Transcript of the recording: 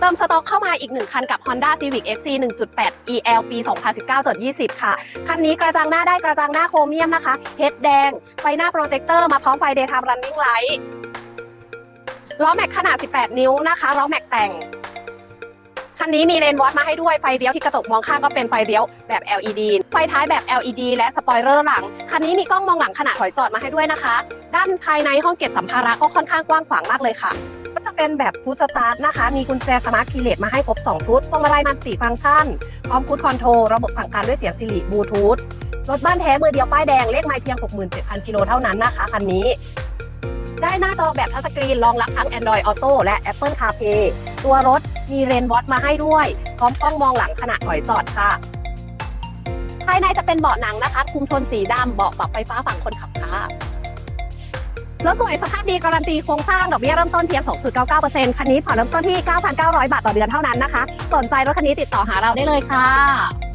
เติมสต็อกเข้ามาอีก 1 คันกับ Honda Civic FC 1.8 EL ปี 2019-20 ค่ะ คันนี้กระจังหน้าได้กระจังหน้าโครเมียมนะคะ เฮดแดง ไฟหน้าโปรเจคเตอร์มาพร้อมไฟเดย์ไทม์รันนิ่งไลท์ล้อแม็กขนาด 18 นิ้วนะคะล้อแม็กแต่ง คันนี้มีเลนวอตมาให้ด้วยไฟเลี้ยวที่กระจกมองข้างก็เป็นไฟเลี้ยวแบบ LED ไฟท้ายแบบ LED และสปอยเลอร์หลัง คันนี้มีกล้องมองหลังขนาดถอยจอดมาให้ด้วยนะคะ ด้านภายในห้องเก็บสัมภาระก็ค่อนข้างกว้างขวางมากเลยค่ะก็จะเป็นแบบฟูสตาร์ทนะคะ มีกุญแจสมาร์ทคีย์เลสมาให้ครบ 2 ชุดพวงมาลัยมันสีฟังก์ชัน พร้อมคูดคอนโทรลระบบสั่งการด้วยเสียงสิริบลูทูธรถบ้านแท้มือเดียวป้ายแดงเลขไมล์เพียง 67,000 กิโลเท่านั้นนะคะ คันนี้ ได้หน้าจอแบบทัชสกรีนรองรับทั้ง Android Auto และ Apple CarPlay ตัวรถมีเลนวอตมาให้ด้วย พร้อมกล้องมองหลังขณะถอยจอดค่ะ ภายในจะเป็นเบาะหนังนะคะ คุมโทนสีดำเบาะปรับไฟฟ้าฝั่งคนขับค่ะรถสวยสภาพดีการันตีโครงสร้างดอกเบี้ยเริ่มต้นเพียง 2.99%คันนี้ผ่อนเริ่มต้นที่ 9,900 บาทต่อเดือนเท่านั้นนะคะ สนใจรถคันนี้ติดต่อหาเราได้เลยค่ะ